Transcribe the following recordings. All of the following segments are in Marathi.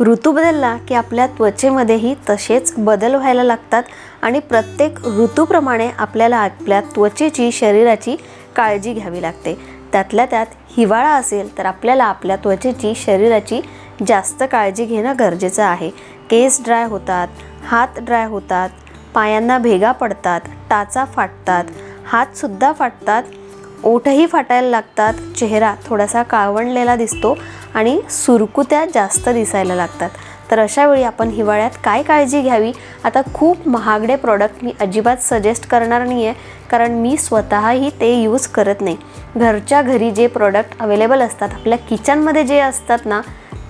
ऋतू बदलला की आपल्या त्वचेमध्येही तसेच बदल व्हायला लागतात आणि प्रत्येक ऋतूप्रमाणे आपल्याला आपल्या त्वचेची शरीराची काळजी घ्यावी लागते. त्यातल्या त्यात हिवाळा असेल तर आपल्याला आपल्या त्वचेची शरीराची जास्त काळजी घेणं गरजेचं आहे. केस ड्राय होतात हात ड्राय होतात पायांना भेगा पडतात टाचा फाटतात हातसुद्धा फाटतात ओठही फाटायला लागतात चेहरा थोडासा काळवंडलेला दिसतो आणि सुरकुत्या जास्त दिसायला लागतात. तर अशावेळी आपण हिवाळ्यात काय काळजी घ्यावी? आता खूप महागडे प्रॉडक्ट मी अजिबात सजेस्ट करणार नाही आहे कारण मी स्वतःही ते यूज करत नाही. घरच्या घरी जे प्रॉडक्ट अवेलेबल असतात आपल्या किचनमध्ये जे असतात ना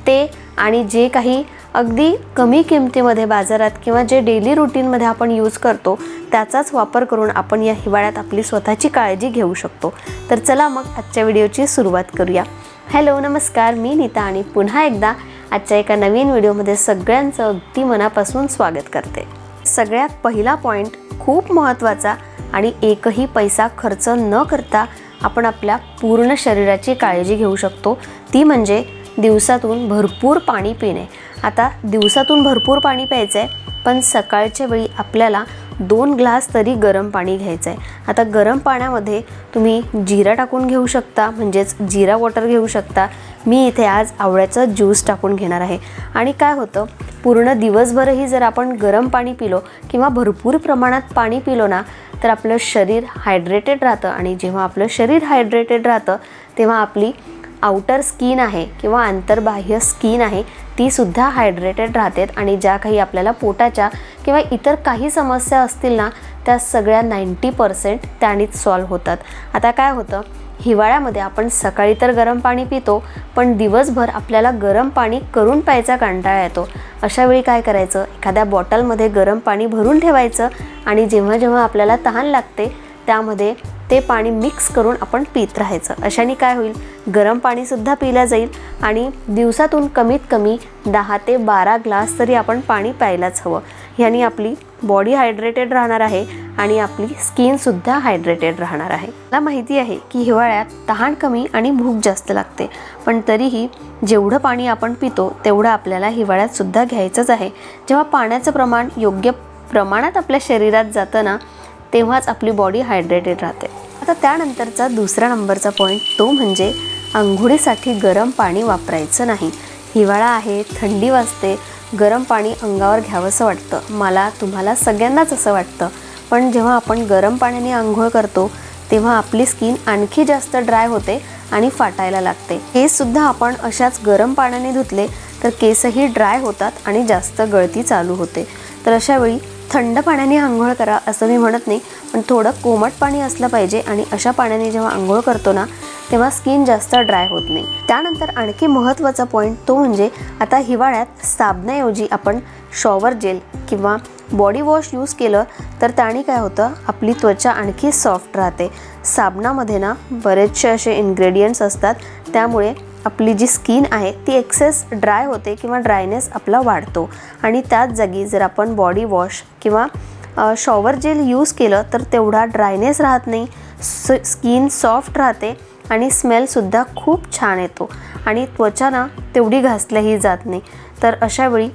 ते आणि जे काही अगदी कमी किमतीमध्ये बाजारात किंवा जे डेली रुटीनमध्ये आपण यूज करतो त्याचाच वापर करून आपण या हिवाळ्यात आपली स्वतःची काळजी घेऊ शकतो. तर चला मग आजच्या व्हिडिओची सुरुवात करूया. हॅलो नमस्कार. मी नीता आणि पुन्हा एकदा आजच्या एका नवीन व्हिडिओमध्ये सगळ्यांचं अगदी मनापासून स्वागत करते. सगळ्यात पहिला पॉईंट खूप महत्त्वाचा आणि एकही पैसा खर्च न करता आपण आपल्या पूर्ण शरीराची काळजी घेऊ शकतो. ती म्हणजे दिवसातून भरपूर पाणी पिणे. आता दिवसातून भरपूर पाणी प्यायचं आहे पण सकाळच्या वेळी आपल्याला दोन ग्लास तरी गरम पाणी घ्यायचं आहे आता गरम पाण्यामध्ये तुम्ही जिरा टाकून घेऊ शकता म्हणजेच जिरा वॉटर घेऊ शकता. मी इथे आज आवळ्याचं ज्यूस टाकून घेणार आहे. आणि काय होतं पूर्ण दिवसभरही जर आपण गरम पाणी पिलो किंवा भरपूर प्रमाणात पाणी पिलो ना तर आपलं शरीर हायड्रेटेड राहतं. आणि जेव्हा आपलं शरीर हायड्रेटेड राहतं तेव्हा आपली आउटर स्किन आहे किंवा आंतरबाह्य स्किन आहे तीसुद्धा हायड्रेटेड राहते आणि ज्या काही आपल्याला पोटाच्या किंवा इतर काही समस्या असतील ना त्या सगळ्या नाईंटी पर्सेंट त्यानेच सॉल्व होतात. आता काय होतं? हिवाळ्यामध्ये आपण सकाळी तर गरम पाणी पितो पण दिवसभर आपल्याला गरम पाणी करून प्यायचा कंटाळा येतो. अशा वेळी काय करायचं? एखाद्या बॉटलमध्ये गरम पाणी भरून ठेवायचं आणि जेव्हा जेव्हा आपल्याला तहान लागते त्यामध्ये ते पाणी मिक्स करून आपण पित राहायचं. अशाने काय होईल? गरम पाणीसुद्धा पिलं जाईल आणि दिवसातून कमीत कमी दहा ते बारा ग्लास तरी आपण पाणी प्यायलाच हवं. ह्यानी आपली बॉडी हायड्रेटेड राहणार आहे आणि आपली स्किनसुद्धा हायड्रेटेड राहणार आहे. मला माहिती आहे की हिवाळ्यात तहान कमी आणि भूक जास्त लागते. पण तरीही जेवढं पाणी आपण पितो तेवढं आपल्याला हिवाळ्यातसुद्धा घ्यायचंच आहे. जेव्हा पाण्याचं प्रमाण योग्य प्रमाणात आपल्या शरीरात जातं ना तेव्हाच आपली बॉडी हायड्रेटेड राहते. आता त्यानंतरचा दुसरा नंबरचा पॉईंट तो म्हणजे आंघोळीसाठी गरम पाणी वापरायचं नाही. हिवाळा आहे थंडी वाजते गरम पाणी अंगावर घ्यावंसं वाटतं. मला तुम्हाला सगळ्यांनाच असं वाटतं. पण जेव्हा आपण गरम पाण्याने आंघोळ करतो तेव्हा आपली स्किन आणखी जास्त ड्राय होते आणि फाटायला लागते. हे सुद्धा आपण अशाच गरम पाण्याने धुतले तर केसही ड्राय होतात आणि जास्त गळती चालू होते. तर अशावेळी थंड पाण्याने आंघोळ करा असं मी म्हणत नाही. पण थोडं कोमट पाणी असलं पाहिजे आणि अशा पाण्याने जेव्हा आंघोळ करतो ना तेव्हा स्किन जास्त ड्राय होत नाही. त्यानंतर आणखी महत्त्वाचा पॉईंट तो म्हणजे आता हिवाळ्यात साबणाऐवजी आपण शॉवर जेल किंवा बॉडी वॉश यूज केलं तर त्याने काय होतं? आपली त्वचा आणखी सॉफ्ट राहते. साबणामध्ये ना बरेचसे असे इन्ग्रेडियंट्स असतात. त्यामुळे आपली जी स्किन आहे ती एक्सेस ड्राय होते किंवा ड्रायनेस आपला वाढतो. आणि त्याच जागी जर आपण बॉडी वॉश किंवा शॉवर जेल यूज केलं तर तेवढा ड्रायनेस राहत नाही. स स्किन सॉफ्ट राहते आणि स्मेलसुद्धा खूप छान येतो. आणि त्वचा ना तेवढी घासल्याही जात नाही. तर अशावेळी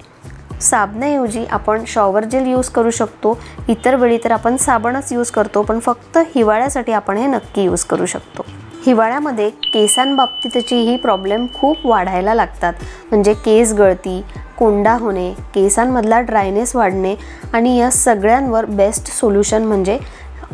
साबणाऐवजी आपण शॉवर जेल यूज करू शकतो. इतर वेळी तर आपण साबणच यूज करतो पण फक्त हिवाळ्यासाठी आपण हे नक्की यूज करू शकतो. हिवाळ्यामध्ये केसांबाबतीतचीही प्रॉब्लेम खूप वाढायला लागतात. म्हणजे केस गळती कोंडा होणे केसांमधला ड्रायनेस वाढणे आणि या सगळ्यांवर बेस्ट सोल्युशन म्हणजे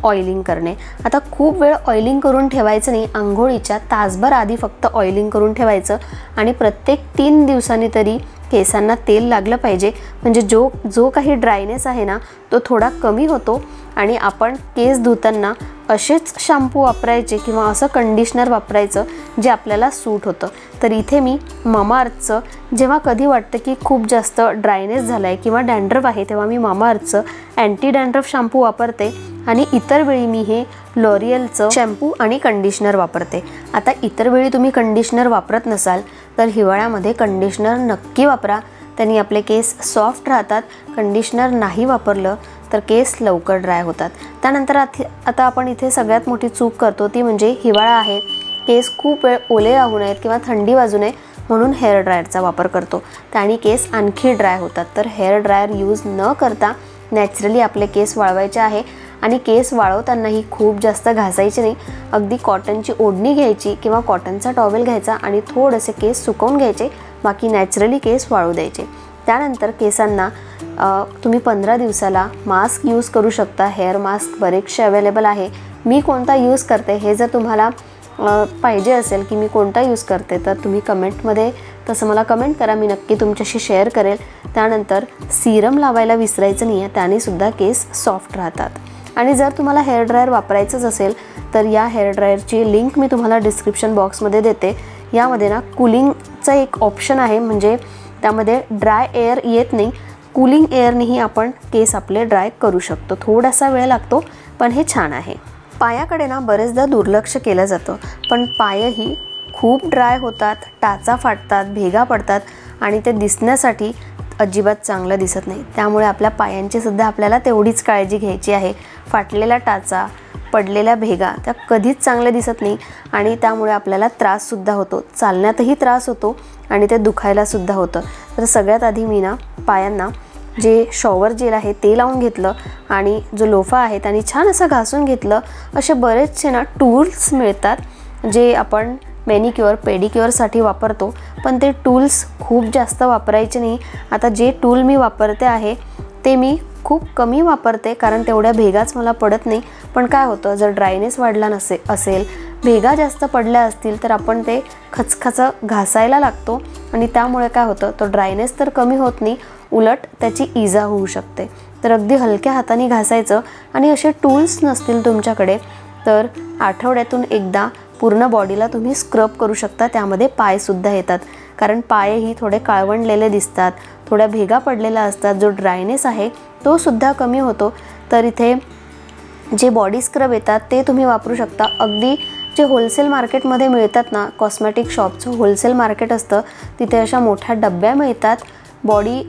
ऑइलिंग करणे. आता खूप वेळ ऑइलिंग करून ठेवायचं नाही आंघोळीच्या तासभर आधी फक्त ऑइलिंग करून ठेवायचं आणि प्रत्येक तीन दिवसांनी तरी केसांना तेल लागलं पाहिजे. म्हणजे जो जो काही ड्रायनेस आहे ना तो थोडा कमी होतो. आणि आपण केस धुताना असेच शॅम्पू वापरायचे किंवा असं कंडिशनर वापरायचं जे आपल्याला सूट होतं. तर इथे मी मामाअर्थचं जेव्हा कधी वाटतं की खूप जास्त ड्रायनेस झाला आहे किंवा डँड्रफ आहे तेव्हा मी मामाअर्थचं अँटी डँड्रफ शॅम्पू वापरते. आणि इतर वेळी मी हे लॉरियलचं शॅम्पू आणि कंडिशनर वापरते. आता इतर वेळी तुम्ही कंडिशनर वापरत नसाल तर हिवाळ्यामध्ये कंडिशनर नक्की वापरा. त्यांनी आपले केस सॉफ्ट राहतात कंडिशनर नाही वापरलं तर केस लवकर ड्राय होतात. त्यानंतर आथ आता आपण इथे सगळ्यात मोठी चूक करतो ती म्हणजे हिवाळा आहे. केस खूप वेळ ओले राहू नयेत किंवा थंडी वाजू नये म्हणून हेअर ड्रायरचा वापर करतो. त्याने केस आणखी ड्राय होतात. तर हेअर ड्रायर यूज न करता नॅचरली आपले केस वाळवायचे आहे. आणि केस वाळवतानाही खूप जास्त घासायचे नाही. अगदी कॉटनची ओढणी घ्यायची किंवा कॉटनचा टॉवेल घ्यायचा आणि थोडेसे केस सुकवून घ्यायचे बाकी नॅचरली केस वाळू द्यायचे. त्यानंतर केसांना तुम्ही पंधरा दिवसाला मास्क यूज करू शकता. हेअर मास्क बरेचसे अवेलेबल आहे. मी कोणता यूज करते हे जर तुम्हाला पाहिजे असेल की मी कोणता यूज करते तर तुम्ही कमेंटमध्ये तसं मला कमेंट करा. मी नक्की तुमच्याशी शेअर करेल. त्यानंतर सिरम लावायला विसरायचं नाही आहे त्यानेसुद्धा केस सॉफ्ट राहतात. आणि जर तुम्हाला हेअर ड्रायर वापरायचंच असेल तर या हेअर ड्रायरची लिंक मी तुम्हाला डिस्क्रिप्शन बॉक्समध्ये देते. यामध्ये ना कुलिंगचं एक ऑप्शन आहे म्हणजे त्यामध्ये ड्राय एअर येत नाही. कुलिंग एअरनेही आपण केस आपले ड्राय करू शकतो. थोडासा वेळ लागतो पण हे छान आहे. पायाकडे ना बरेचदा दुर्लक्ष केलं जातं पण पायही खूप ड्राय होतात टाचा फाटतात भेगा पडतात आणि ते दिसण्यासाठी अजिबात चांगलं दिसत नाही. त्यामुळे आपल्या पायांची सुद्धा आपल्याला तेवढीच काळजी घ्यायची आहे. फाटलेला टाचा पडलेल्या भेगा त्या कधीच चांगल्या दिसत नाही आणि त्यामुळे आपल्याला त्राससुद्धा होतो. चालण्यातही त्रास होतो आणि ते दुखायलासुद्धा होतं. तर सगळ्यात आधी मी ना पायांना जे शॉवर जेल आहे ते लावून घेतलं आणि जो लोफा आहे त्याने छान असं घासून घेतलं. असे बरेचसे ना टूल्स मिळतात जे आपण मॅनिक्युअर पेडिक्युअरसाठी वापरतो पण ते टूल्स खूप जास्त वापरायचे नाही. आता जे टूल मी वापरते आहे ते मी खूप कमी वापरते कारण तेवढ्या भेगाच मला पडत नाही. पण काय होतं जर ड्रायनेस वाढला नसे असेल भेगा जास्त पडल्या असतील तर आपण ते खचखचं घासायला लागतो. आणि त्यामुळे काय होतं तो ड्रायनेस तर कमी होत नाही उलट त्याची इजा होऊ शकते. तर अगदी हलक्या हाताने घासायचं. आणि असे टूल्स नसतील तुमच्याकडे तर आठवड्यातून एकदा पूर्ण बॉडीला तुम्ही स्क्रब करू शकता त्यामध्ये पायसुद्धा येतात. कारण पायही थोडे काळवंडलेले दिसतात थोड्या भेगा पडलेल्या असतात जो ड्रायनेस आहे तो सुद्धा कमी होतो. तर इथे जे बॉडी स्क्रब येतात ते तुम्ही वापरू शकता. अगदी जे होलसेल मार्केटमध्ये मिळतात ना कॉस्मॅटिक शॉपचं होलसेल मार्केट असतं तिथे अशा मोठ्या डब्या मिळतात. बॉडी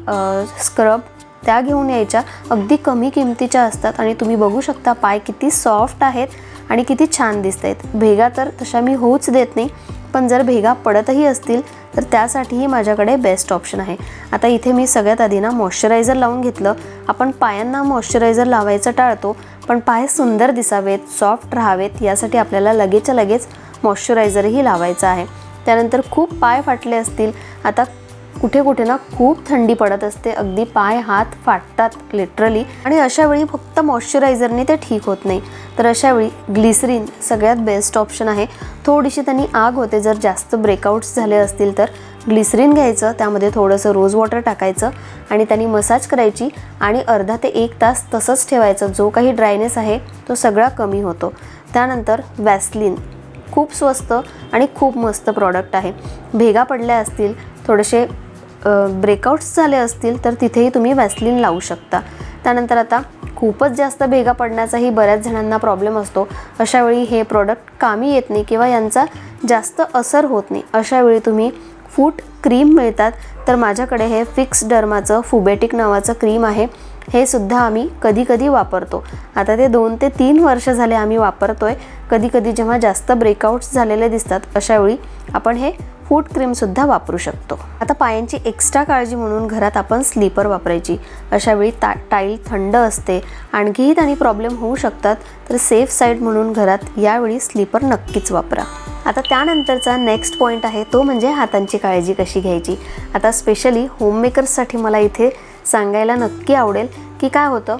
स्क्रब त्या घेऊन यायच्या. अगदी कमी किमतीच्या असतात आणि तुम्ही बघू शकता पाय किती सॉफ्ट आहेत. आणि किती छान दिसत आहेत भेगा तर तशा मी होऊच देत नाही पण जर भेगा पडतही असतील तर त्यासाठीही माझ्याकडे बेस्ट ऑप्शन आहे. आता इथे मी सगळ्यात आधी ना मॉइश्चरायझर लावून घेतलं. आपण पायांना मॉइश्चरायझर लावायचं टाळतो पण पाय सुंदर दिसावेत सॉफ्ट राहावेत यासाठी आपल्याला लगेचच्या लगेच मॉइश्चरायझरही लावायचं आहे. त्यानंतर खूप पाय फाटले असतील आता कुठे कुठे ना खूप थंडी पडत असते. अगदी पाय हात फाटतात लिटरली आणि अशा वेळी फक्त मॉइश्चरायझरने ते ठीक होत नाही. तर अशा वेळी ग्लिसरीन सगळ्यात बेस्ट ऑप्शन आहे. थोडीशी त्यांनी आग होते जर जास्त ब्रेकआउट्स झाले असतील तर ग्लिसरीन घ्यायचं त्यामध्ये थोडंसं रोज वॉटर टाकायचं आणि त्यांनी मसाज करायची आणि अर्धा ते एक तास तसंच ठेवायचं. जो काही ड्रायनेस आहे तो सगळा कमी होतो. त्यानंतर वॅसलिन खूप स्वस्त आणि खूप मस्त प्रॉडक्ट आहे. भेगा पडल्या असतील थोडेसे ब्रेकआउट्स झाले असतील तर तिथेही तुम्ही वॅसलिन लावू शकता. त्यानंतर आता खूपच जास्त भेगा पडण्याचाही बऱ्याच जणांना प्रॉब्लेम असतो. अशावेळी हे प्रॉडक्ट कामी येत नाही किंवा यांचा जास्त असर होत नाही. अशावेळी तुम्ही फूट क्रीम मिळतात. तर माझ्याकडे हे फिक्स डर्माचं फुबेटिक नावाचं क्रीम आहे. हे सुद्धा आम्ही कधी कधी वापरतो. आता ते दोन ते तीन वर्ष झाले आम्ही वापरतो कधी कधी जेव्हा जास्त ब्रेकआउट्स झालेले दिसतात अशावेळी आपण हे फूट क्रीमसुद्धा वापरू शकतो. आता पायांची एक्स्ट्रा काळजी म्हणून घरात आपण स्लीपर वापरायची. अशा वेळी ता टाईल थंड असते. आणखीही त्यांनी प्रॉब्लेम होऊ शकतात. तर सेफ साईड म्हणून घरात यावेळी स्लीपर नक्कीच वापरा. आता त्यानंतरचा नेक्स्ट पॉईंट आहे तो म्हणजे हातांची काळजी कशी घ्यायची. आता स्पेशली होममेकर्ससाठी मला इथे सांगायला नक्की आवडेल की काय होतं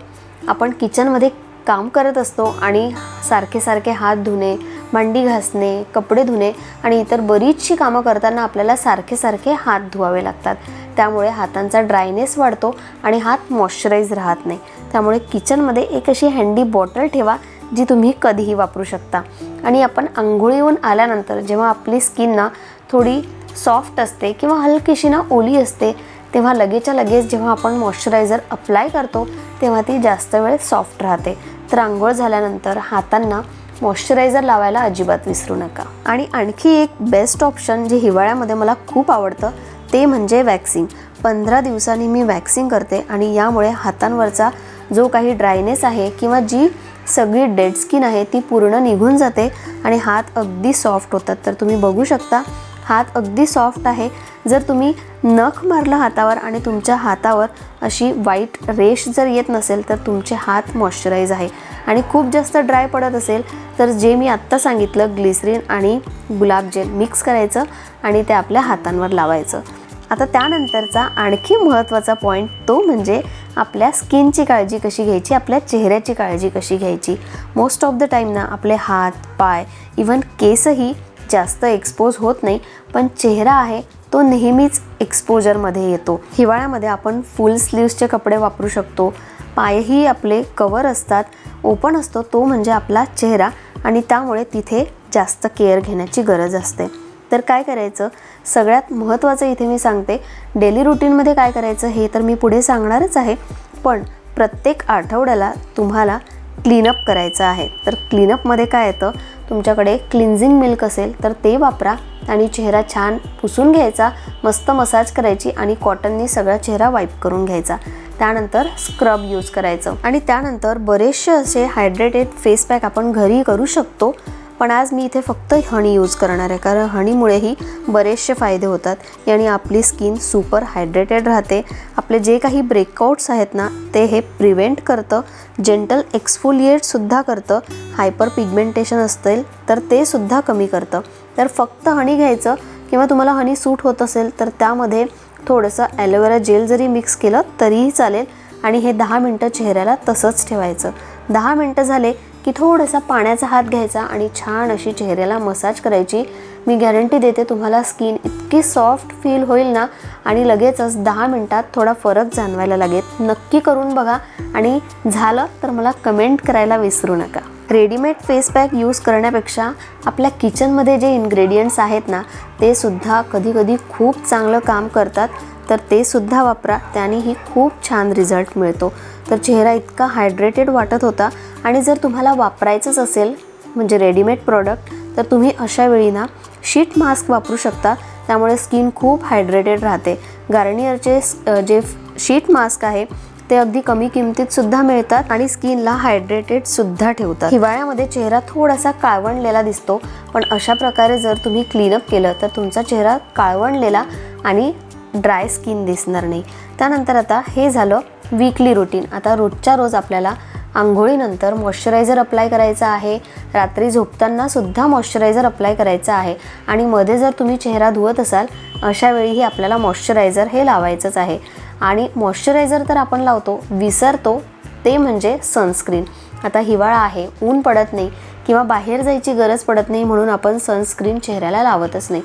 आपण किचनमध्ये काम करत असतो आणि सारखे सारखे हात धुणे भांडी घासणे कपडे धुणे आणि इतर बरीचशी कामं करताना आपल्याला सारखे सारखे हात धुवावे लागतात. त्यामुळे हातांचा ड्रायनेस वाढतो आणि हात मॉइश्चराईज राहत नाही. त्यामुळे किचनमध्ये एक अशी हँडी बॉटल ठेवा जी तुम्ही कधीही वापरू शकता. आणि आपण आंघोळीहून आल्यानंतर जेव्हा आपली स्किन ना थोडी सॉफ्ट असते किंवा हलकीशी ना ओली असते तेव्हा लगेचच्या लगेच जेव्हा आपण मॉइश्चरायझर अप्लाय करतो तेव्हा ती जास्त वेळ सॉफ्ट राहते. तर आंघोळ झाल्यानंतर हातांना मॉइश्चरायझर लावायला अजिबात विसरू नका. आणि आणखी एक बेस्ट ऑप्शन जे हिवाळ्यामध्ये मला खूप आवडतं ते म्हणजे वॅक्सिंग पंधरा दिवसांनी मी वॅक्सिंग करते आणि यामुळे हातांवरचा जो काही ड्रायनेस आहे किंवा जी सगळी डेड स्किन आहे ती पूर्ण निघून जाते आणि हात अगदी सॉफ्ट होतात. तर तुम्ही बघू शकता हात अगदी सॉफ्ट आहे. जर तुम्ही नख मारलं हातावर आणि तुमच्या हातावर अशी वाईट रेश जर येत नसेल तर तुमचे हात मॉइश्चराईज आहे. आणि खूप जास्त ड्राय पडत असेल तर जे मी आत्ता सांगितलं ग्लिसरीन आणि गुलाबजेल मिक्स करायचं आणि ते आपल्या हातांवर लावायचं. आता त्यानंतरचा आणखी महत्त्वाचा पॉईंट तो म्हणजे आपल्या स्किनची काळजी कशी घ्यायची आपल्या चेहऱ्याची काळजी कशी घ्यायची. मोस्ट ऑफ द टाईम ना आपले हात पाय इवन केसही जास्त एक्सपोज होत नाही पण चेहरा आहे तो नेहमीच एक्सपोजरमध्ये येतो. हिवाळ्यामध्ये आपण फुल स्लीव्सचे कपडे वापरू शकतो पायही आपले कवर असतात ओपन असतो तो म्हणजे आपला चेहरा आणि त्यामुळे तिथे जास्त केअर घेण्याची गरज असते. तर काय करायचं? सगळ्यात महत्त्वाचं इथे मी सांगते डेली रुटीनमध्ये काय करायचं हे तर मी पुढे सांगणारच आहे पण प्रत्येक आठवड्याला तुम्हाला क्लीनअप करायचं आहे. तर क्लीनअपमध्ये काय येतं? तुमच्याकडे क्लिन्झिंग मिल्क असेल तर ते वापरा आणि चेहरा छान पुसून घ्यायचा मस्त मसाज करायची आणि कॉटननी सगळा चेहरा वाईप करून घ्यायचा. त्यानंतर स्क्रब यूज करायचं. आणि त्यानंतर बरेचसे असे हायड्रेटेड फेस पॅक आपण घरी करू शकतो. पण आज मी इथे फक्त हनी यूज करणार आहे. कारण हनीमुळेही बरेचसे फायदे होतात. याने आपली स्किन सुपर हायड्रेटेड राहते. आपले जे काही ब्रेकआउट्स आहेत ना ते हे प्रिव्हेंट करतं. जेंटल एक्सफोलिएटसुद्धा करतं. हायपर पिगमेंटेशन असतील तर ते सुद्धा कमी करतं. तर फक्त हनी घ्यायचं किंवा तुम्हाला हनी सूट होत असेल तर त्यामध्ये थोडंसं ॲलोवेरा जेल जरी मिक्स केलं तरीही चालेल. आणि हे दहा मिनटं चेहऱ्याला तसंच ठेवायचं. दहा मिनटं झाले की थोडासा पाण्याचा हात घ्यायचा आणि छान अशी चेहऱ्याला मसाज करायची. मी गॅरंटी देते तुम्हाला स्किन इतकी सॉफ्ट फील होईल ना आणि लगेचच दहा मिनटात थोडा फरक जाणवायला लागेल. नक्की करून बघा आणि झालं तर मला कमेंट करायला विसरू नका. रेडीमेड फेस पॅक यूज करण्यापेक्षा आपल्या किचनमध्ये जे इन्ग्रेडियंट्स आहेत ना ते सुद्धा कधीकधी खूप चांगलं काम करतात. तर ते सुद्धा वापरा त्यानेही खूप छान रिझल्ट मिळतो. तर चेहरा इतका हायड्रेटेड वाटत होता आणि जर तुम्हाला वापरायचंच असेल म्हणजे रेडीमेड प्रॉडक्ट तर तुम्ही अशा वेळी ना शीट मास्क वापरू शकता. त्यामुळे स्किन खूप हायड्रेटेड राहते. गार्नियरचे जे शीट मास्क आहे ते अगदी कमी किमतीत सुद्धा मिळतात आणि स्किनला हायड्रेटेड सुद्धा ठेवतात. हिवाळ्यामध्ये चेहरा थोडासा काळवणलेला दिसतो पण अशा प्रकारे जर तुम्ही क्लीनअप केलं तर तुमचा चेहरा काळवणलेला आणि ड्राय स्किन दिसणार नाही. त्यानंतर आता हे झालं वीकली रुटीन आता रोजच्या रोज आपल्याला आंघोळीनंतर मॉइश्चरायझर अप्लाय करायचा आहे. रात्री झोपताना सुद्धा मॉइश्चरायझर अप्लाय करायचा आहे. आणि मध्ये जर तुम्ही चेहरा धुवत असाल अशा वेळीही आपल्याला मॉइश्चरायझर हे लावायचंच आहे. आणि मॉइश्चरायझर तर आपण लावतो विसरतो ते म्हणजे सनस्क्रीन आता हिवाळा आहे ऊन पडत नाही किंवा बाहेर जायची गरज पडत नाही म्हणून आपण सनस्क्रीन चेहऱ्याला लावतच नाही.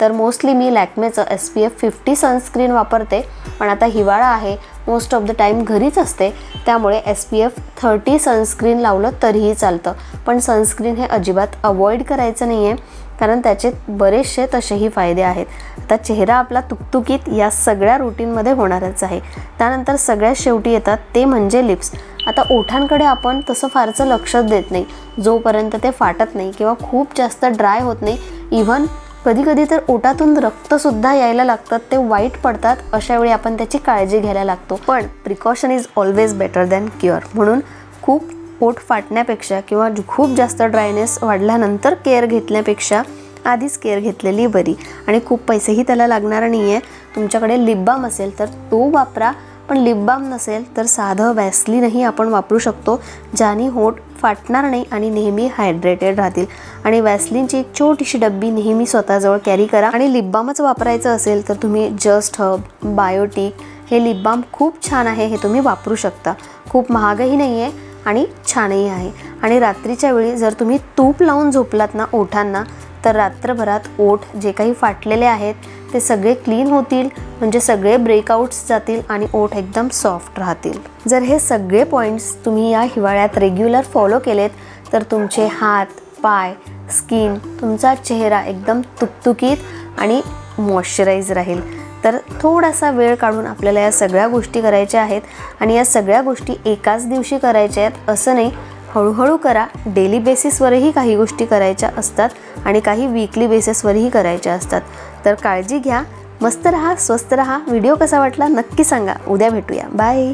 तर मोस्टली मी लॅक्मेचं S P F fifty sunscreen वापरते पण आता हिवाळा आहे मोस्ट ऑफ द टाईम घरीच असते त्यामुळे S P F thirty sunscreen लावलं तरीही चालतं. पण सनस्क्रीन हे अजिबात अवॉइड करायचं नाही आहे कारण त्याचे बरेचसे तसेही फायदे आहेत. आता चेहरा आपला तुकतुकीत या सगळ्या रुटीनमध्ये होणारच आहे. त्यानंतर सगळ्यात शेवटी येतात ते म्हणजे लिप्स आता ओठांकडे आपण तसं फारसं लक्षच देत नाही. जोपर्यंत ते फाटत नाही किंवा खूप जास्त ड्राय होत नाही इव्हन कधी कधी तर ओटातून रक्तसुद्धा यायला लागतात ते वाईट पडतात अशा वेळी आपण त्याची काळजी घ्यायला लागतो. पण precaution is always better than cure म्हणून खूप ओठ फाटण्यापेक्षा किंवा खूप जास्त ड्रायनेस वाढल्यानंतर केअर घेतल्यापेक्षा आधीच केअर घेतलेली बरी. आणि खूप पैसेही त्याला लागणार नाही आहे तुमच्याकडे लिप बाम असेल तर तो वापरा. पण लिप बाम नसेल तर साधं वॅसलीनही आपण वापरू शकतो ज्याने होठ फाटणार नाही आणि नेहमी हायड्रेटेड राहतील. आणि वॅसलीनची एक छोटीशी डब्बी नेहमी स्वतःजवळ कॅरी करा. आणि लिप बामच वापरायचं असेल तर तुम्ही जस्ट हब बायोटिक हे लिप बाम खूप छान आहे हे तुम्ही वापरू शकता. खूप महागही नाही आहे आणि छानही आहे. आणि रात्रीच्या वेळी जर तुम्ही तूप लावून झोपलात ना ओठांना तर रात्रभरात ओठ जे काही फाटलेले आहेत ते सगळे क्लीन होतील म्हणजे सगळे ब्रेकआउट्स जातील आणि ओठ एकदम सॉफ्ट राहतील. जर हे सगळे पॉईंट्स तुम्ही या हिवाळ्यात रेग्युलर फॉलो केलेत तर तुमचे हात पाय स्किन तुमचा चेहरा एकदम तुकतुकीत आणि मॉइश्चराईज राहील. तर थोडासा वेळ काढून आपल्याला या सगळ्या गोष्टी करायच्या आहेत आणि या सगळ्या गोष्टी एकाच दिवशी करायच्या आहेत असं नाही. हळूहळू करा. डेली बेसिसवरही काही गोष्टी करायच्या असतात आणि काही वीकली बेसिसवरही करायच्या असतात. तर काळजी घ्या. मस्त रहा स्वस्त रहा. व्हिडिओ कसा वाटला नक्की सांगा. उद्या भेटूया. बाय